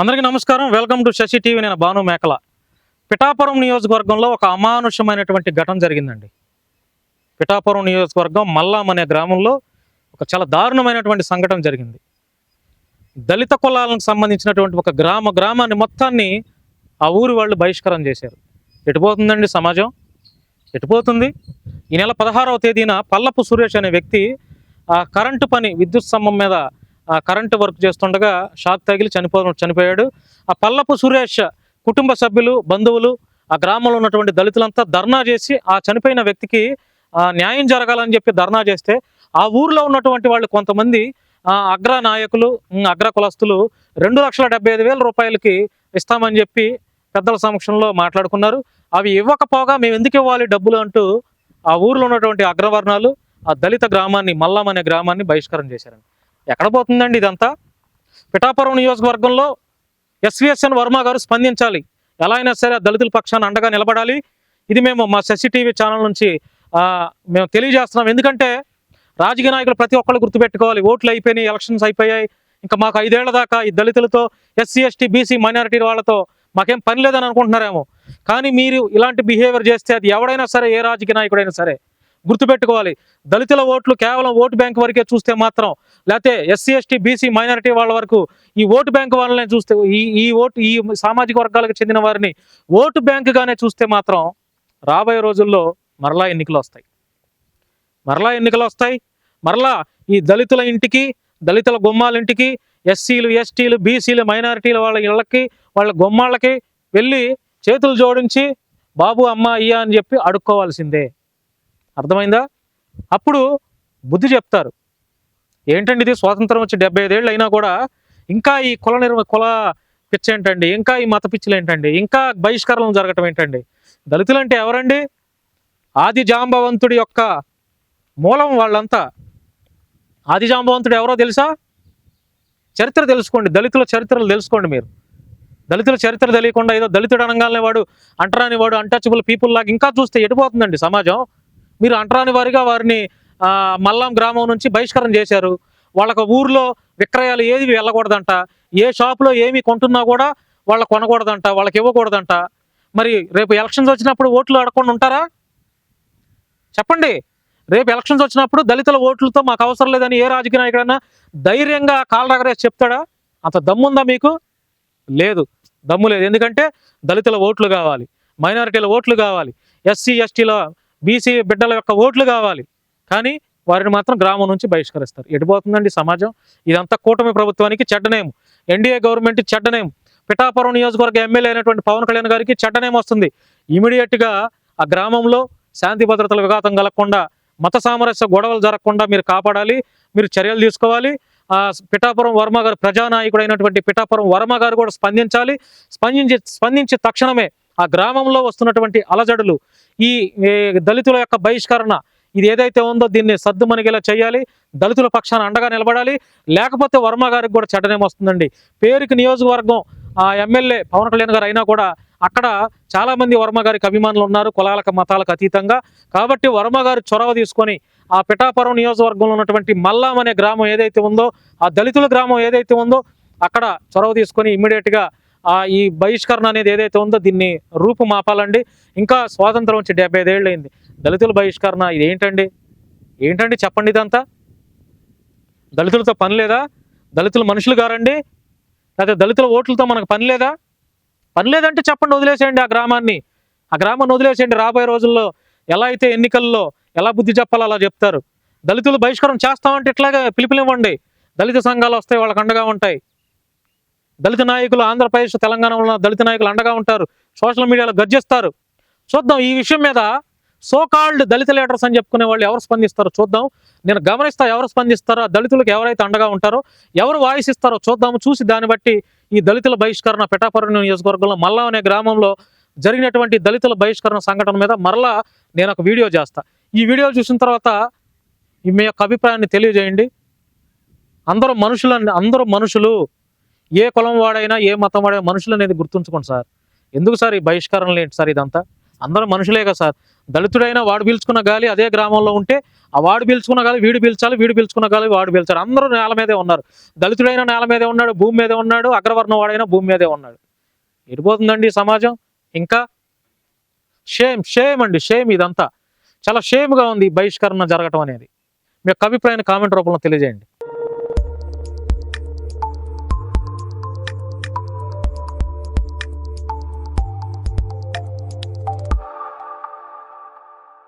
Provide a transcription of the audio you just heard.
అందరికీ నమస్కారం. Welcome to Sashi TV. నేను భాను మేకల. పిఠాపురం నియోజకవర్గంలో ఒక అమానుషమైనటువంటి ఘటన జరిగిందండి. పిఠాపురం నియోజకవర్గం మల్లాం అనే గ్రామంలో ఒక చాలా దారుణమైనటువంటి సంఘటన జరిగింది. దళిత కులాలకు సంబంధించినటువంటి ఒక గ్రామ గ్రామాన్ని మొత్తాన్ని ఆ ఊరి వాళ్ళు బహిష్కరణ చేశారు. ఎటుపోతుందండి సమాజం? ఎటుపోతుంది ఈ నెల పదహారవ తేదీన పల్లపు సురేష్ అనే వ్యక్తి ఆ కరెంటు పని విద్యుత్ స్తంభం మీద కరెంటు వర్క్ చేస్తుండగా షాక్ తగిలి చనిపో చనిపోయాడు. ఆ పల్లపు సురేష్ కుటుంబ సభ్యులు బంధువులు ఆ గ్రామంలో ఉన్నటువంటి దళితులంతా ధర్నా చేసి ఆ చనిపోయిన వ్యక్తికి న్యాయం జరగాలని చెప్పి ధర్నా చేస్తే ఆ ఊర్లో ఉన్నటువంటి వాళ్ళు కొంతమంది అగ్ర నాయకులు అగ్ర కులస్తులు రెండు లక్షల డెబ్బై ఐదు వేల రూపాయలకి ఇస్తామని చెప్పి పెద్దల సమక్షంలో మాట్లాడుకున్నారు. అవి ఇవ్వకపోగా మేము ఎందుకు ఇవ్వాలి డబ్బులు అంటూ ఆ ఊర్లో ఉన్నటువంటి అగ్రవర్ణాలు ఆ దళిత గ్రామాన్ని మల్లం అనే గ్రామాన్ని బహిష్కరణ చేశారండి. ఎక్కడ పోతుందండి ఇదంతా? పిఠాపురం నియోజకవర్గంలో ఎస్విఎస్ఎన్ వర్మ గారు స్పందించాలి. ఎలా అయినా సరే దళితుల పక్షాన్ని అండగా నిలబడాలి. ఇది మేము మా శశి టీవీ ఛానల్ నుంచి మేము తెలియజేస్తున్నాం. ఎందుకంటే రాజకీయ నాయకులు ప్రతి ఒక్కళ్ళు గుర్తుపెట్టుకోవాలి. ఓట్లు అయిపోయినాయి ఎలక్షన్స్ అయిపోయాయి. ఇంకా మాకు ఐదేళ్ళ దాకా ఈ దళితులతో ఎస్సీ ఎస్టీ బీసీ మైనారిటీ వాళ్ళతో మాకేం పని లేదని అనుకుంటున్నారేమో. కానీ మీరు ఇలాంటి బిహేవియర్ చేస్తే అది ఎవడైనా సరే ఏ రాజకీయ నాయకుడైనా సరే గుర్తుపెట్టుకోవాలి. దళితుల ఓట్లు కేవలం ఓటు బ్యాంక్ వరకే చూస్తే మాత్రం లేకపోతే ఎస్సీ ఎస్టీ బీసీ మైనారిటీ వాళ్ళ వరకు ఈ ఓటు బ్యాంక్ వాళ్ళనే చూస్తే ఈ ఈ ఓటు ఈ సామాజిక వర్గాలకు చెందిన వారిని ఓటు బ్యాంకుగానే చూస్తే మాత్రం రాబోయే రోజుల్లో మరలా ఎన్నికలు వస్తాయి. మరలా ఎన్నికలు వస్తాయి. మరలా ఈ దళితుల ఇంటికి దళితుల గుమ్మాలింటికి ఎస్సీలు ఎస్టీలు బీసీలు మైనారిటీలు వాళ్ళ ఇళ్ళకి వాళ్ళ గుమ్మాళ్ళకి వెళ్ళి చేతులు జోడించి బాబు అమ్మ అయ్యా అని చెప్పి అడుక్కోవాల్సిందే. అర్థమైందా? అప్పుడు బుద్ధి చెప్తారు. ఏంటండి ఇది? స్వాతంత్రం వచ్చి డెబ్బై ఐదేళ్ళు అయినా కూడా ఇంకా ఈ కుల నిర్మ కుల పిచ్చ ఏంటండి ఇంకా ఈ మత పిచ్చులు ఏంటండి ఇంకా బహిష్కరణలు జరగటం ఏంటండి? దళితులు అంటే ఎవరండి? ఆది జాంబవంతుడి యొక్క మూలం వాళ్ళంతా. ఆది జాంబవంతుడు ఎవరో తెలుసా? చరిత్ర తెలుసుకోండి. దళితుల చరిత్రలు తెలుసుకోండి మీరు. దళితుల చరిత్ర తెలియకుండా ఏదో దళితుడు అనగానే వాడు అంటరాని వాడు అన్టచబుల్ పీపుల్ లాగా ఇంకా చూస్తే ఎడిపోతుందండి సమాజం. మీరు అంటరాని వారిగా వారిని మల్లాం గ్రామం నుంచి బహిష్కరణ చేశారు. వాళ్ళకు ఊర్లో విక్రయాలు ఏది వెళ్ళకూడదంట. ఏ షాపులో ఏమి కొంటున్నా కూడా వాళ్ళకి కొనకూడదంట వాళ్ళకి ఇవ్వకూడదంట. మరి రేపు ఎలక్షన్స్ వచ్చినప్పుడు ఓట్లు అడగకుండా ఉంటారా? చెప్పండి. రేపు ఎలక్షన్స్ వచ్చినప్పుడు దళితుల ఓట్లతో మాకు అవసరం లేదని ఏ రాజకీయ నాయకుడైనా ధైర్యంగా కాళ్ళ చెప్తాడా? అంత దమ్ముందా మీకు? లేదు. దమ్ము లేదు. ఎందుకంటే దళితుల ఓట్లు కావాలి. మైనారిటీల ఓట్లు కావాలి. ఎస్సీ ఎస్టీల బీసీ బిడ్డల యొక్క ఓట్లు కావాలి. కానీ వారిని మాత్రం గ్రామం నుంచి బహిష్కరిస్తారు. ఎడిపోతుందండి సమాజం? ఇదంతా కూటమి ప్రభుత్వానికి చెడ్డనేము ఎన్డీఏ గవర్నమెంట్ చెడ్డనేము పిఠాపురం నియోజకవర్గ ఎమ్మెల్యే అయినటువంటి పవన్ కళ్యాణ్ గారికి చెడ్డనేం వస్తుంది. ఇమీడియట్గా ఆ గ్రామంలో శాంతి భద్రతల విఘాతం కలగకుండా మత సామరస్య గొడవలు జరగకుండా మీరు కాపాడాలి. మీరు చర్యలు తీసుకోవాలి. ఆ పిఠాపురం వర్మ గారు ప్రజానాయకుడు అయినటువంటి పిఠాపురం వర్మ గారు కూడా స్పందించాలి. స్పందించి స్పందించి తక్షణమే ఆ గ్రామంలో వస్తున్నటువంటి అలజడులు ఈ దళితుల యొక్క బహిష్కరణ ఇది ఏదైతే ఉందో దీన్ని సద్దుమణిగేలా చేయాలి దళితుల పక్షాన అండగా నిలబడాలి. లేకపోతే వర్మ గారికి కూడా చెడ్డనేం వస్తుందండి. పేరుకి నియోజకవర్గం ఆ ఎమ్మెల్యే పవన్ కళ్యాణ్ గారు అయినా కూడా అక్కడ చాలా మంది వర్మ గారికి అభిమానులు ఉన్నారు కులాలకు మతాలకు అతీతంగా. కాబట్టి వర్మ గారు చొరవ తీసుకొని ఆ పిఠాపురం నియోజకవర్గంలో ఉన్నటువంటి మల్లాం అనే గ్రామం ఏదైతే ఉందో ఆ దళితుల గ్రామం ఏదైతే ఉందో అక్కడ చొరవ తీసుకొని ఇమ్మీడియట్గా ఈ బహిష్కరణ అనేది ఏదైతే ఉందో దీన్ని రూపు మాపాలండి ఇంకా స్వాతంత్రం వచ్చి డెబ్బై ఐదేళ్ళు అయింది దళితుల బహిష్కరణ ఇది ఏంటండి? ఏంటండి చెప్పండి ఇదంతా? దళితులతో పని లేదా? దళితులు మనుషులు గారండి లేకపోతే దళితుల ఓట్లతో మనకు పని లేదా? పని లేదంటే చెప్పండి వదిలేసేయండి ఆ గ్రామాన్ని. ఆ గ్రామాన్ని వదిలేసేయండి. రాబోయే రోజుల్లో ఎలా అయితే ఎన్నికల్లో ఎలా బుద్ధి చెప్పాలో అలా చెప్తారు. దళితులు బహిష్కరణ చేస్తామంటే ఇట్లాగే పిలుపునివ్వండి. దళిత సంఘాలు వస్తాయి వాళ్ళకి అండగా ఉంటాయి. దళిత నాయకులు ఆంధ్రప్రదేశ్ తెలంగాణలో ఉన్న దళిత నాయకులు అండగా ఉంటారు. సోషల్ మీడియాలో గర్జిస్తారు. చూద్దాం ఈ విషయం మీద సో కాల్డ్ దళిత లీడర్స్ అని చెప్పుకునే వాళ్ళు ఎవరు స్పందిస్తారో చూద్దాం. నేను గమనిస్తా ఎవరు స్పందిస్తారో దళితులకు ఎవరైతే అండగా ఉంటారో ఎవరు వాయిస్ ఇస్తారో చూద్దాము చూసి దాన్ని బట్టి ఈ దళితుల బహిష్కరణ పిఠాపురం నియోజకవర్గంలో మల్లా అనే గ్రామంలో జరిగినటువంటి దళితుల బహిష్కరణ సంఘటన మీద మరలా నేను ఒక వీడియో చేస్తా. ఈ వీడియో చూసిన తర్వాత ఈ మీ యొక్క అభిప్రాయాన్ని తెలియజేయండి. అందరూ మనుషులు అందరూ మనుషులు ఏ కులం వాడైనా ఏ మతం వాడైనా మనుషులు అనేది గుర్తుంచుకోండి సార్. ఎందుకు సార్ ఈ బహిష్కరణలు లేదు సార్ ఇదంతా? అందరూ మనుషులే కదా సార్. దళితుడైనా వాడు పీల్చుకున్న గాలి అదే గ్రామంలో ఉంటే ఆ వాడు పీల్చుకున్న గాలి వీడు పీల్చాలి వీడు పీల్చుకున్న గాలి వాడు పీల్చాలి. అందరూ నేల మీదే ఉన్నారు. దళితుడైనా నేల మీదే ఉన్నాడు భూమి మీదే ఉన్నాడు అగ్రవర్ణం వాడైనా భూమి మీదే ఉన్నాడు. ఎడిపోతుందండి ఈ సమాజం? ఇంకా? షేమ్ షేమ్ అండి షేమ్ ఇదంతా. చాలా షేమ్గా ఉంది బహిష్కరణ జరగటం అనేది. మీ యొక్క అభిప్రాయాన్ని కామెంట్ రూపంలో తెలియజేయండి.